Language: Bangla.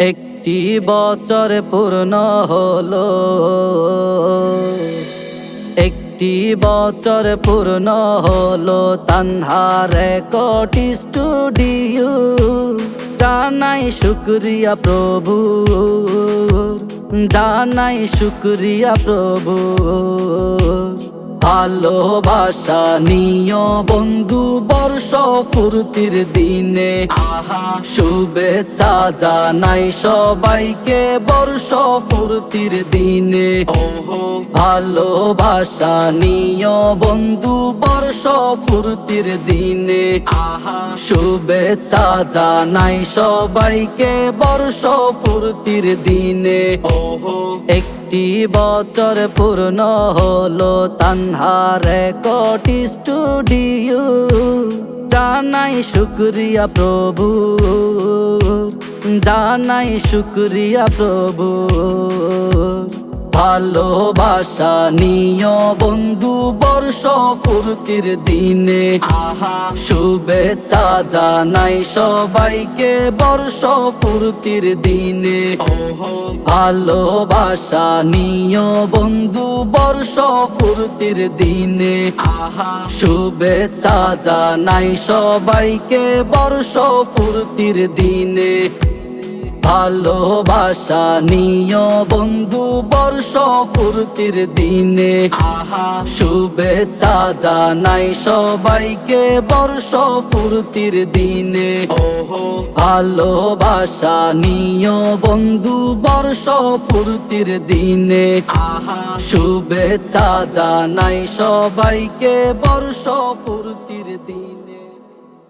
একটি বছর পূর্ণ হলো। একটি বছর পূর্ণ হলো তানহার কোটি স্টুডিও জানাই শুক্রিয়া প্রভু। জানাই শুক্রিয়া প্রভু। ভালোবাসা নিয় বন্ধু বর্ষ ফুর্তির দিনে। শুভেচ্ছা জানাই সবাইকে বর্ষ ফুর্তির দিনে। ভালোবাসা নিয় বন্ধু বর্ষ ফুর্তির দিনে। শুভেচ্ছা জানাই সবাইকে বর্ষ ফুর্তির দিনে। একটি বছর পূর্ণ হলো তানহার কোটি স্টুডিও। জানাই শুক্রিয়া প্রভু জানাই শুক্রিয়া প্রভু। ভালোবাসা নিয় বন্ধু বর্ষ ফুর্তির দিনে। শুভেচ্ছা জানাই সবাইকে বর্ষ ফুর্তির দিনে। ভালোবাসা নিয় বন্ধু বর্ষ ফুর্তির দিনে। আহা শুভেচ্ছা জানাই সবাইকে বর্ষ ফুর্তির দিনে। ভালোবাসা নিয় বন্ধু বর্ষ ফুর্তির দিনে। শুভেচ্ছা জানাই সবাইকে বর্ষ ফুর্তির দিনে। ভালোবাসা নিয় বন্ধু বর্ষ ফুর্তির দিনে। শুভেচ্ছা জানাই সবাইকে বর্ষ ফুর্তির দিনে।